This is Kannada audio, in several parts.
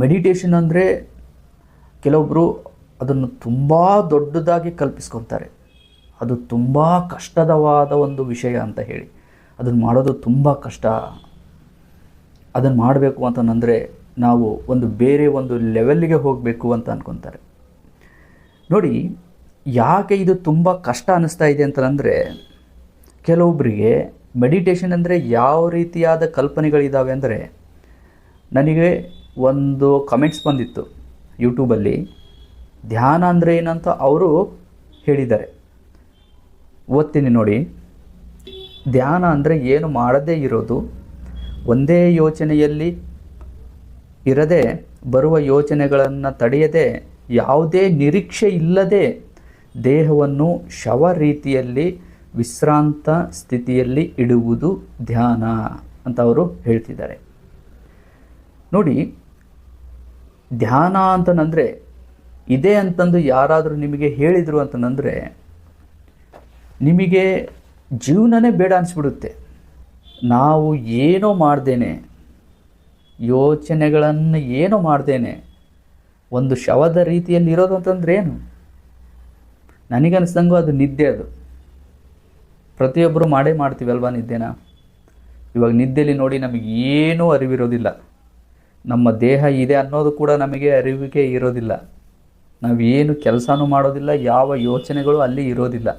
ಮೆಡಿಟೇಷನ್ ಅಂದರೆ ಕೆಲವೊಬ್ಬರು ಅದನ್ನು ತುಂಬ ದೊಡ್ಡದಾಗಿ ಕಲ್ಪಿಸ್ಕೊತಾರೆ. ಅದು ತುಂಬ ಕಷ್ಟದವಾದ ಒಂದು ವಿಷಯ ಅಂತ ಹೇಳಿ. ಅದನ್ನು ಮಾಡೋದು ತುಂಬ ಕಷ್ಟ. ಅದನ್ನು ಮಾಡಬೇಕು ಅಂತಂದರೆ ನಾವು ಒಂದು ಬೇರೆ ಒಂದು ಲೆವೆಲ್ಲಿಗೆ ಹೋಗಬೇಕು ಅಂತ ಅಂದ್ಕೊತಾರೆ ನೋಡಿ, ಯಾಕೆ ಇದು ತುಂಬ ಕಷ್ಟ ಅನ್ನಿಸ್ತಾ ಇದೆ ಅಂತಂದರೆ ಕೆಲವೊಬ್ಬರಿಗೆ ಮೆಡಿಟೇಷನ್ ಅಂದರೆ ಯಾವ ರೀತಿಯಾದ ಕಲ್ಪನೆಗಳಿದ್ದಾವೆ ಅಂದರೆ, ನನಗೆ ಒಂದು ಕಮೆಂಟ್ಸ್ ಬಂದಿತ್ತು ಯೂಟ್ಯೂಬಲ್ಲಿ ಧ್ಯಾನ ಅಂದರೆ ಏನಂತ ಅವರು ಹೇಳಿದ್ದಾರೆ. ಓದ್ತೀನಿ ನೋಡಿ. ಧ್ಯಾನ ಅಂದರೆ ಏನು ಮಾಡದೇ ಇರೋದು. ಒಂದೇ ಯೋಚನೆಯಲ್ಲಿ ಇರದೆ ಬರುವ ಯೋಚನೆಗಳನ್ನು ತಡೆಯದೆ ಯಾವುದೇ ನಿರೀಕ್ಷೆ ಇಲ್ಲದೆ ದೇಹವನ್ನು ಶವ ರೀತಿಯಲ್ಲಿ ವಿಶ್ರಾಂತ ಸ್ಥಿತಿಯಲ್ಲಿ ಇಡುವುದು ಧ್ಯಾನ ಅಂತ ಅವರು ಹೇಳ್ತಿದ್ದಾರೆ. ನೋಡಿ ಧ್ಯಾನ ಅಂತನಂದರೆ ಇದೆ ಅಂತಂದು ಯಾರಾದರೂ ನಿಮಗೆ ಹೇಳಿದರು ಅಂತಂದರೆ ನಿಮಗೆ ಜೀವನನೇ ಬೇಡ ಅನಿಸ್ಬಿಡುತ್ತೆ. ನಾವು ಏನೋ ಮಾಡ್ದೇನೆ, ಯೋಚನೆಗಳನ್ನು ಏನೋ ಮಾಡ್ದೇನೆ, ಒಂದು ಶವದ ರೀತಿಯಲ್ಲಿ ಇರೋದು ಅಂತಂದ್ರೆ ಏನು? ನನಗನ್ಸ್ದಂಗೂ ಅದು ನಿದ್ದೆ ಅದು. ಪ್ರತಿಯೊಬ್ಬರು ಮಾಡೇ ಮಾಡ್ತೀವಲ್ವಾ ನಿದ್ದೆನ? ಇವಾಗ ನಿದ್ದೆಯಲ್ಲಿ ನೋಡಿ ನಮಗೆ ಏನೂ ಅರಿವಿರೋದಿಲ್ಲ. ನಮ್ಮ ದೇಹ ಇದೆ ಅನ್ನೋದು ಕೂಡ ನಮಗೆ ಅರಿವಿಗೆ ಇರೋದಿಲ್ಲ. ನಾವು ಏನು ಕೆಲಸನೂ ಮಾಡೋದಿಲ್ಲ, ಯಾವ ಯೋಚನೆಗಳು ಅಲ್ಲಿ ಇರೋದಿಲ್ಲ.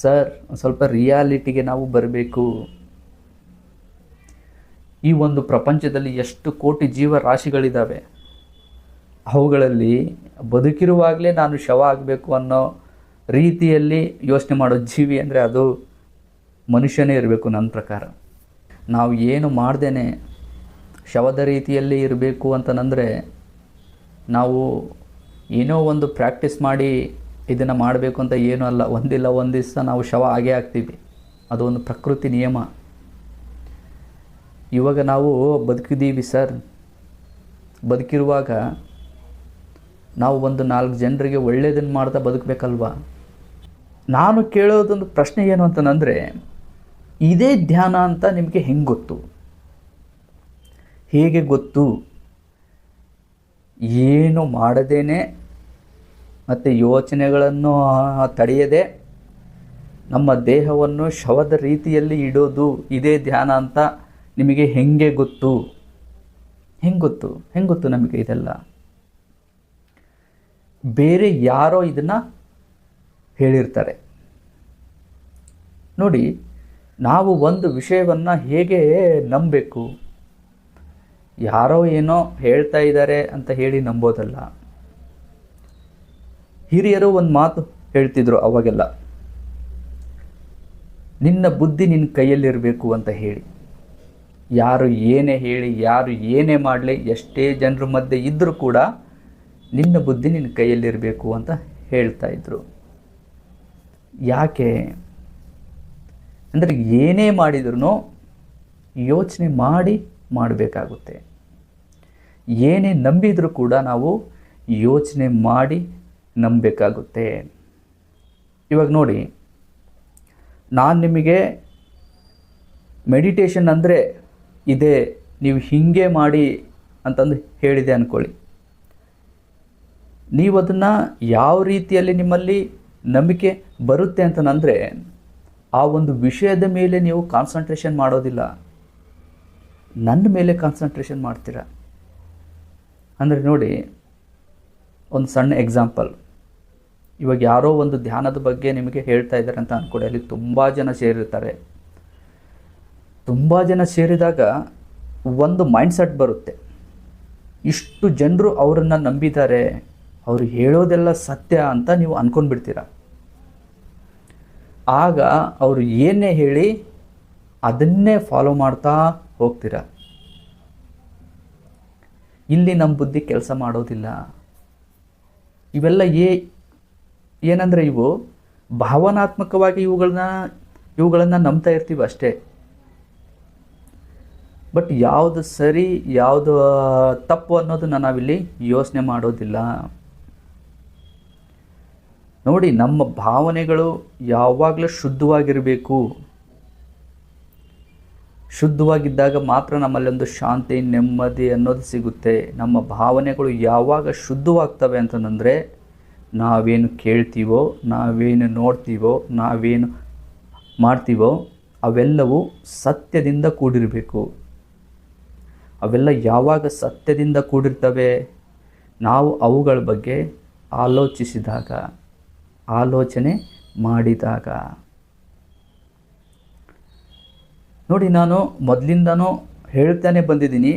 ಸರ್ ಸ್ವಲ್ಪ ರಿಯಾಲಿಟಿಗೆ ನಾವು ಬರಬೇಕು. ಈ ಒಂದು ಪ್ರಪಂಚದಲ್ಲಿ ಎಷ್ಟು ಕೋಟಿ ಜೀವರಾಶಿಗಳಿದ್ದಾವೆ ಅವುಗಳಲ್ಲಿ ಬದುಕಿರುವಾಗಲೇ ನಾನು ಶವ ಆಗಬೇಕು ಅನ್ನೋ ರೀತಿಯಲ್ಲಿ ಯೋಚನೆ ಮಾಡೋ ಜೀವಿ ಅಂದರೆ ಅದು ಮನುಷ್ಯನೇ ಇರಬೇಕು ನನ್ನ ಪ್ರಕಾರ. ನಾವು ಏನು ಮಾಡ್ದೇ ಶವದ ರೀತಿಯಲ್ಲಿ ಇರಬೇಕು ಅಂತನಂದರೆ ನಾವು ಏನೋ ಒಂದು ಪ್ರಾಕ್ಟೀಸ್ ಮಾಡಿ ಇದನ್ನು ಮಾಡಬೇಕು ಅಂತ ಏನೂ ಅಲ್ಲ. ಒಂದಿಲ್ಲ, ಒಂದು ದಿವಸ ನಾವು ಶವ ಆಗೇ ಆಗ್ತೀವಿ ಅದು ಒಂದು ಪ್ರಕೃತಿ ನಿಯಮ. ಇವಾಗ ನಾವು ಬದುಕಿದ್ದೀವಿ ಸರ್. ಬದುಕಿರುವಾಗ ನಾವು ಒಂದು ನಾಲ್ಕು ಜನರಿಗೆ ಒಳ್ಳೆಯದನ್ನು ಮಾಡ್ತಾ ಬದುಕಬೇಕಲ್ವ? ನಾನು ಕೇಳೋದೊಂದು ಪ್ರಶ್ನೆ ಏನು ಅಂತಂದರೆ ಇದೇ ಧ್ಯಾನ ಅಂತ ನಿಮಗೆ ಹೆಂಗೆ ಗೊತ್ತು? ಹೇಗೆ ಗೊತ್ತು? ಏನು ಮಾಡದೇನೆ, ಮತ್ತು ಯೋಚನೆಗಳನ್ನು ತಡೆಯದೆ ನಮ್ಮ ದೇಹವನ್ನು ಶವದ ರೀತಿಯಲ್ಲಿ ಇಡೋದು ಇದೇ ಧ್ಯಾನ ಅಂತ ನಿಮಗೆ ಹೆಂಗೆ ಗೊತ್ತು? ಹೆಂಗೆ ಗೊತ್ತು? ಹೆಂಗೆ ಗೊತ್ತು ನಮಗೆ ಇದೆಲ್ಲ? ಬೇರೆ ಯಾರೋ ಇದನ್ನು ಹೇಳಿರ್ತಾರೆ. ನೋಡಿ ನಾವು ಒಂದು ವಿಷಯವನ್ನು ಹೇಗೆ ನಂಬಬೇಕು? ಯಾರೋ ಏನೋ ಹೇಳ್ತಾ ಇದ್ದಾರೆ ಅಂತ ಹೇಳಿ ನಂಬೋದಲ್ಲ. ಹಿರಿಯರು ಒಂದು ಮಾತು ಹೇಳ್ತಿದ್ರು ಅವಾಗೆಲ್ಲ. ನಿನ್ನ ಬುದ್ಧಿ ನಿನ್ನ ಕೈಯಲ್ಲಿರಬೇಕು ಅಂತ ಹೇಳಿ. ಯಾರು ಏನೇ ಹೇಳಿ, ಯಾರು ಏನೇ ಮಾಡಲಿ, ಎಷ್ಟೇ ಜನರ ಮಧ್ಯೆ ಇದ್ದರೂ ಕೂಡ ನಿನ್ನ ಬುದ್ಧಿ ನಿನ್ನ ಕೈಯಲ್ಲಿರಬೇಕು ಅಂತ ಹೇಳ್ತಾ ಇದ್ರು. ಯಾಕೆ? ಅಂದರೆ ಏನೇ ಮಾಡಿದ್ರು ಯೋಚನೆ ಮಾಡಿ ಮಾಡಬೇಕಾಗುತ್ತೆ. ಏನೇ ನಂಬಿದರೂ ಕೂಡ ನಾವು ಯೋಚನೆ ಮಾಡಿ ನಂಬಬೇಕಾಗುತ್ತೆ. ಇವಾಗ ನೋಡಿ, ನಾನು ನಿಮಗೆ ಮೆಡಿಟೇಷನ್ ಅಂದರೆ ಇದೆ, ನೀವು ಹೀಗೆ ಮಾಡಿ ಅಂತಂದು ಹೇಳಿದೆ ಅಂದ್ಕೊಳ್ಳಿ ನೀವು ಅದನ್ನು ಯಾವ ರೀತಿಯಲ್ಲಿ ನಿಮ್ಮಲ್ಲಿ ನಂಬಿಕೆ ಬರುತ್ತೆ ಅಂತಂದರೆ ಆ ಒಂದು ವಿಷಯದ ಮೇಲೆ ನೀವು ಕಾನ್ಸಂಟ್ರೇಷನ್ ಮಾಡೋದಿಲ್ಲ. ನನ್ನ ಮೇಲೆ ಕಾನ್ಸಂಟ್ರೇಷನ್ ಮಾಡ್ತೀರ? ಅಂದರೆ ನೋಡಿ, ಒಂದು ಸಣ್ಣ ಎಕ್ಸಾಂಪಲ್ ಇವಾಗ ಯಾರೋ ಒಂದು ಧ್ಯಾನದ ಬಗ್ಗೆ ನಿಮಗೆ ಹೇಳ್ತಾ ಇದ್ದಾರೆ ಅಂತ ಅಂದ್ಕೊಡಿ ಅಲ್ಲಿ ತುಂಬ ಜನ ಸೇರಿರ್ತಾರೆ. ತುಂಬ ಜನ ಸೇರಿದಾಗ ಒಂದು ಮೈಂಡ್ಸೆಟ್ ಬರುತ್ತೆ. ಇಷ್ಟು ಜನರು ಅವರನ್ನು ನಂಬಿದ್ದಾರೆ, ಅವರು ಹೇಳೋದೆಲ್ಲ ಸತ್ಯ ಅಂತ ನೀವು ಅಂದ್ಕೊಂಡ್ಬಿಡ್ತೀರ ಆಗ ಅವರು ಏನೇ ಹೇಳಿ ಅದನ್ನೇ ಫಾಲೋ ಮಾಡ್ತಾ ಹೋಗ್ತೀರ? ಇಲ್ಲಿ ನಮ್ಮ ಬುದ್ಧಿ ಕೆಲಸ ಮಾಡೋದಿಲ್ಲ. ಇವೆಲ್ಲ ಏ, ಏನಂದರೆ ಇವು ಭಾವನಾತ್ಮಕವಾಗಿ ಇವುಗಳನ್ನ ಇವುಗಳನ್ನು ನಂಬ್ತಾ ಇರ್ತೀವಿ ಅಷ್ಟೇ. ಬಟ್ ಯಾವುದು ಸರಿ, ಯಾವುದು ತಪ್ಪು ಅನ್ನೋದನ್ನು ನಾವಿಲ್ಲಿ ಯೋಚನೆ ಮಾಡೋದಿಲ್ಲ. ನೋಡಿ, ನಮ್ಮ ಭಾವನೆಗಳು ಯಾವಾಗಲೂ ಶುದ್ಧವಾಗಿರಬೇಕು. ಶುದ್ಧವಾಗಿದ್ದಾಗ ಮಾತ್ರ ನಮ್ಮಲ್ಲಿ ಒಂದು ಶಾಂತಿ, ನೆಮ್ಮದಿ ಅನ್ನೋದು ಸಿಗುತ್ತೆ. ನಮ್ಮ ಭಾವನೆಗಳು ಯಾವಾಗ ಶುದ್ಧವಾಗ್ತವೆ ಅಂತಂದರೆ, ನಾವೇನು ಕೇಳ್ತೀವೋ, ನಾವೇನು ನೋಡ್ತೀವೋ, ನಾವೇನು ಮಾಡ್ತೀವೋ, ಅವೆಲ್ಲವೂ ಸತ್ಯದಿಂದ ಕೂಡಿರಬೇಕು. ಅವೆಲ್ಲ ಯಾವಾಗ ಸತ್ಯದಿಂದ ಕೂಡಿರ್ತವೆ? ನಾವು ಅವುಗಳ ಬಗ್ಗೆ ಆಲೋಚಿಸಿದಾಗ. ಆಲೋಚನೆ ಮಾಡಿದಾಗ. ನೋಡಿ, ನಾನು ಮೊದಲಿಂದನೂ ಹೇಳ್ತಾನೆ ಬಂದಿದ್ದೀನಿ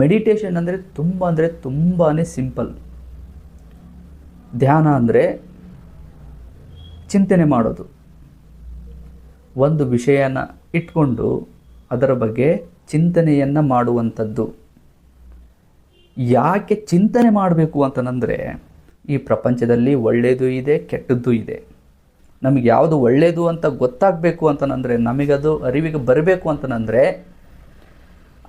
ಮೆಡಿಟೇಷನ್ ಅಂದರೆ ತುಂಬ ಅಂದರೆ ತುಂಬಾ ಸಿಂಪಲ್ ಧ್ಯಾನ ಅಂದರೆ ಚಿಂತನೆ ಮಾಡೋದು. ಒಂದು ವಿಷಯನ ಇಟ್ಕೊಂಡು ಅದರ ಬಗ್ಗೆ ಚಿಂತನೆಯನ್ನು ಮಾಡುವಂಥದ್ದು. ಯಾಕೆ ಚಿಂತನೆ ಮಾಡಬೇಕು ಅಂತಂದರೆ ಈ ಪ್ರಪಂಚದಲ್ಲಿ ಒಳ್ಳೆಯದು ಇದೆ, ಕೆಟ್ಟದ್ದು ಇದೆ. ನಮಗೆ ಯಾವುದು ಒಳ್ಳೆಯದು ಅಂತ ಗೊತ್ತಾಗಬೇಕು ಅಂತನಂದರೆ ನಮಗದು ಅರಿವಿಗೆ ಬರಬೇಕು ಅಂತನಂದರೆ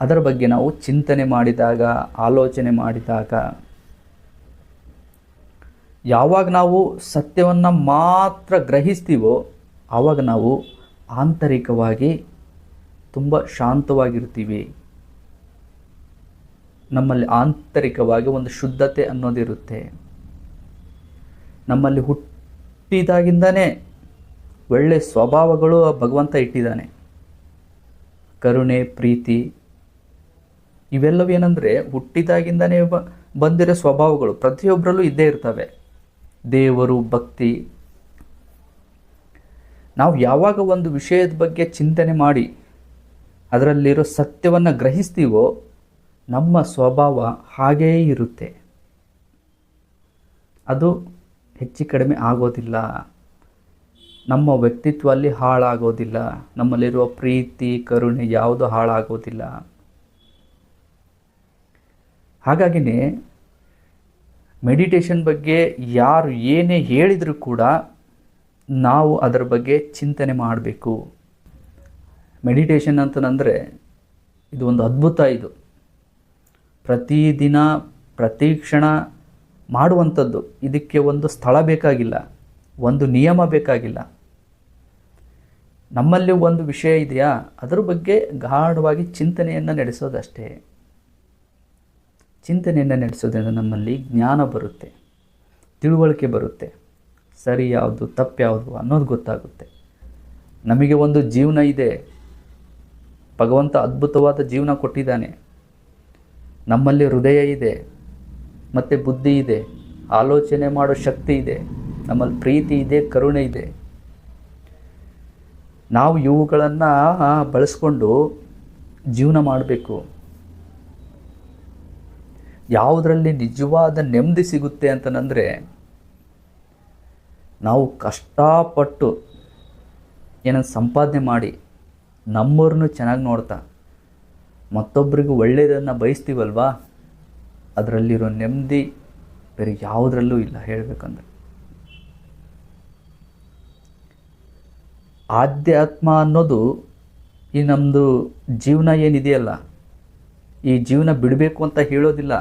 ಅದರ ಬಗ್ಗೆ ನಾವು ಚಿಂತನೆ ಮಾಡಿದಾಗ, ಆಲೋಚನೆ ಮಾಡಿದಾಗ, ಯಾವಾಗ ನಾವು ಸತ್ಯವನ್ನು ಮಾತ್ರ ಗ್ರಹಿಸ್ತೀವೋ, ಆವಾಗ ನಾವು ಆಂತರಿಕವಾಗಿ ತುಂಬ ಶಾಂತವಾಗಿರ್ತೀವಿ. ನಮ್ಮಲ್ಲಿ ಆಂತರಿಕವಾಗಿ ಒಂದು ಶುದ್ಧತೆ ಅನ್ನೋದಿರುತ್ತೆ. ನಮ್ಮಲ್ಲಿ ಹುಟ್ಟಿದಾಗಿಂದನೇ ಒಳ್ಳೆ ಸ್ವಭಾವಗಳು ಆ ಭಗವಂತ ಇಟ್ಟಿದ್ದಾನೆ. ಕರುಣೆ, ಪ್ರೀತಿ ಇವೆಲ್ಲವೇನೆಂದರೆ ಹುಟ್ಟಿದಾಗಿಂದನೇ ಬಂದಿರೋ ಸ್ವಭಾವಗಳು. ಪ್ರತಿಯೊಬ್ಬರಲ್ಲೂ ಇದ್ದೇ ಇರ್ತವೆ. ದೇವರು, ಭಕ್ತಿ. ನಾವು ಯಾವಾಗ ಒಂದು ವಿಷಯದ ಬಗ್ಗೆ ಚಿಂತನೆ ಮಾಡಿ ಅದರಲ್ಲಿರೋ ಸತ್ಯವನ್ನು ಗ್ರಹಿಸ್ತೀವೋ ನಮ್ಮ ಸ್ವಭಾವ ಹಾಗೆಯೇ ಇರುತ್ತೆ. ಅದು ಹೆಚ್ಚು ಕಡಿಮೆ ಆಗೋದಿಲ್ಲ. ನಮ್ಮ ವ್ಯಕ್ತಿತ್ವ ಅಲ್ಲಿ ಹಾಳಾಗೋದಿಲ್ಲ. ನಮ್ಮಲ್ಲಿರುವ ಪ್ರೀತಿ, ಕರುಣೆ ಯಾವುದು ಹಾಳಾಗೋದಿಲ್ಲ. ಹಾಗಾಗಿನೇ ಮೆಡಿಟೇಷನ್ ಬಗ್ಗೆ ಯಾರು ಏನೇ ಹೇಳಿದರೂ ಕೂಡ ನಾವು ಅದರ ಬಗ್ಗೆ ಚಿಂತನೆ ಮಾಡಬೇಕು. ಮೆಡಿಟೇಷನ್ ಅಂತಂದರೆ ಇದು ಒಂದು ಅದ್ಭುತ ಇದು. ಪ್ರತಿದಿನ, ಪ್ರತಿ ಕ್ಷಣ ಮಾಡುವಂಥದ್ದು. ಇದಕ್ಕೆ ಒಂದು ಸ್ಥಳ ಬೇಕಾಗಿಲ್ಲ. ಒಂದು ನಿಯಮ ಬೇಕಾಗಿಲ್ಲ. ನಮ್ಮಲ್ಲಿ ಒಂದು ವಿಷಯ ಇದೆಯಾ? ಅದರ ಬಗ್ಗೆ ಗಾಢವಾಗಿ ಚಿಂತನೆಯನ್ನು ನಡೆಸೋದಷ್ಟೇ. ಚಿಂತನೆಯನ್ನು ನಡೆಸೋದ್ರಿಂದ ನಮ್ಮಲ್ಲಿ ಜ್ಞಾನ ಬರುತ್ತೆ. ತಿಳುವಳಿಕೆ ಬರುತ್ತೆ. ಸರಿ ಯಾವುದು, ತಪ್ಪು ಯಾವುದು ಅನ್ನೋದು ಗೊತ್ತಾಗುತ್ತೆ. ನಮಗೆ ಒಂದು ಜೀವನ ಇದೆ. ಭಗವಂತ ಅದ್ಭುತವಾದ ಜೀವನ ಕೊಟ್ಟಿದ್ದಾನೆ. ನಮ್ಮಲ್ಲಿ ಹೃದಯ ಇದೆ. ಮತ್ತು ಬುದ್ಧಿ ಇದೆ, ಆಲೋಚನೆ ಮಾಡೋ ಶಕ್ತಿ ಇದೆ, ನಮ್ಮಲ್ಲಿ ಪ್ರೀತಿ ಇದೆ, ಕರುಣೆ ಇದೆ. ನಾವು ಇವುಗಳನ್ನು ಬಳಸ್ಕೊಂಡು ಜೀವನ ಮಾಡಬೇಕು. ಯಾವುದರಲ್ಲಿ ನಿಜವಾದ ನೆಮ್ಮದಿ ಸಿಗುತ್ತೆ ಅಂತನಂದರೆ ನಾವು ಕಷ್ಟಪಟ್ಟು ಏನನ್ನು ಸಂಪಾದನೆ ಮಾಡಿ ನಮ್ಮವ್ರನ್ನೂ ಚೆನ್ನಾಗಿ ನೋಡ್ತಾ ಮತ್ತೊಬ್ಬರಿಗೂ ಒಳ್ಳೆಯದನ್ನು ಬಯಸ್ತೀವಲ್ವಾ? ಅದರಲ್ಲಿರೋ ನೆಮ್ಮದಿ ಬೇರೆ ಯಾವುದರಲ್ಲೂ ಇಲ್ಲ ಹೇಳಬೇಕಂದ್ರೆ. ಆಧ್ಯಾತ್ಮ ಅನ್ನೋದು ಈ ನಮ್ಮದು ಜೀವನ ಏನಿದೆಯಲ್ಲ, ಈ ಜೀವನ ಬಿಡಬೇಕು ಅಂತ ಹೇಳೋದಿಲ್ಲ.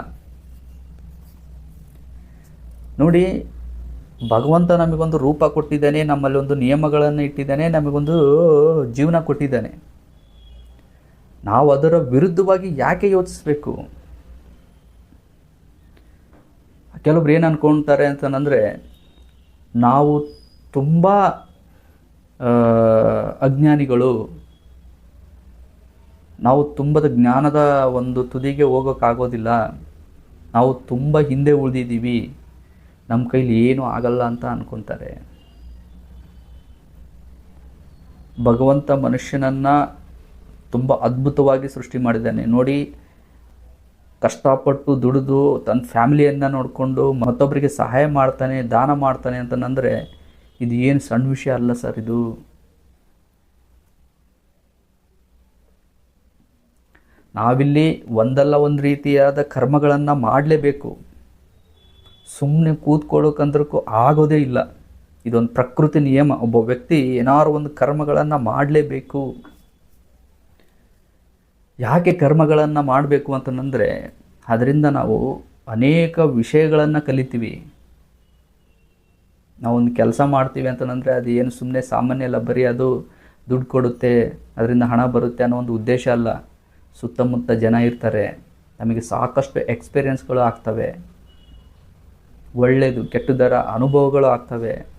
ನೋಡಿ, ಭಗವಂತ ನಮಗೊಂದು ರೂಪ ಕೊಟ್ಟಿದ್ದಾನೆ ನಮ್ಮಲ್ಲಿ ಒಂದು ನಿಯಮಗಳನ್ನು ಇಟ್ಟಿದ್ದಾನೆ, ನಮಗೊಂದು ಜೀವನ ಕೊಟ್ಟಿದ್ದಾನೆ. ನಾವು ಅದರ ವಿರುದ್ಧವಾಗಿ ಯಾಕೆ ಯೋಚಿಸ್ಬೇಕು? ಕೆಲವ್ರು ಏನು ಅಂದ್ಕೊಳ್ತಾರೆ ಅಂತಂದರೆ, ನಾವು ತುಂಬ ಅಜ್ಞಾನಿಗಳು, ನಾವು ತುಂಬದ ಜ್ಞಾನದ ಒಂದು ತುದಿಗೆ ಹೋಗೋಕ್ಕಾಗೋದಿಲ್ಲ ನಾವು ತುಂಬ ಹಿಂದೆ ಉಳಿದಿದ್ದೀವಿ. ನಮ್ಮ ಕೈಲಿ ಏನೂ ಆಗಲ್ಲ ಅಂತ ಅಂದ್ಕೊತಾರೆ ಭಗವಂತ ಮನುಷ್ಯನನ್ನು ತುಂಬ ಅದ್ಭುತವಾಗಿ ಸೃಷ್ಟಿ ಮಾಡಿದ್ದಾನೆ. ನೋಡಿ ಕಷ್ಟಪಟ್ಟು ದುಡಿದು ತನ್ನ ಫ್ಯಾಮಿಲಿಯನ್ನು ನೋಡಿಕೊಂಡು ಮತ್ತೊಬ್ಬರಿಗೆ ಸಹಾಯ ಮಾಡ್ತಾನೆ, ದಾನ ಮಾಡ್ತಾನೆ ಅಂತಂದರೆ ಇದು ಏನು ಸಣ್ಣ ವಿಷಯ ಅಲ್ಲ ಸರ್ ಇದು. ನಾವಿಲ್ಲಿ ಒಂದಲ್ಲ ಒಂದು ರೀತಿಯಾದ ಕರ್ಮಗಳನ್ನು ಮಾಡಲೇಬೇಕು. ಸುಮ್ಮನೆ ಕೂತ್ಕೊಳ್ಳೋಕಂದ್ರಕ್ಕೂ ಆಗೋದೇ ಇಲ್ಲ. ಇದೊಂದು ಪ್ರಕೃತಿ ನಿಯಮ. ಒಬ್ಬ ವ್ಯಕ್ತಿ ಏನಾದ್ರು ಒಂದು ಕರ್ಮಗಳನ್ನು ಮಾಡಲೇಬೇಕು. ಯಾಕೆ ಕರ್ಮಗಳನ್ನು ಮಾಡಬೇಕು ಅಂತಂದರೆ, ಅದರಿಂದ ನಾವು ಅನೇಕ ವಿಷಯಗಳನ್ನು ಕಲಿತೀವಿ. ನಾವೊಂದು ಕೆಲಸ ಮಾಡ್ತೀವಿ ಅಂತಂದರೆ, ಅದು ಏನು ಸುಮ್ಮನೆ ಸಾಮಾನ್ಯ ಅಲ್ಲ, ಬರೀ ಅದು ದುಡ್ಡು ಕೊಡುತ್ತೆ, ಅದರಿಂದ ಹಣ ಬರುತ್ತೆ ಅನ್ನೋ ಒಂದು ಉದ್ದೇಶ ಅಲ್ಲ. ಸುತ್ತಮುತ್ತ ಜನ ಇರ್ತಾರೆ, ನಮಗೆ ಸಾಕಷ್ಟು ಎಕ್ಸ್ಪೀರಿಯೆನ್ಸ್ಗಳು ಆಗ್ತವೆ. ಒಳ್ಳೆಯದು ಕೆಟ್ಟದರ ಅನುಭವಗಳು ಆಗ್ತವೆ.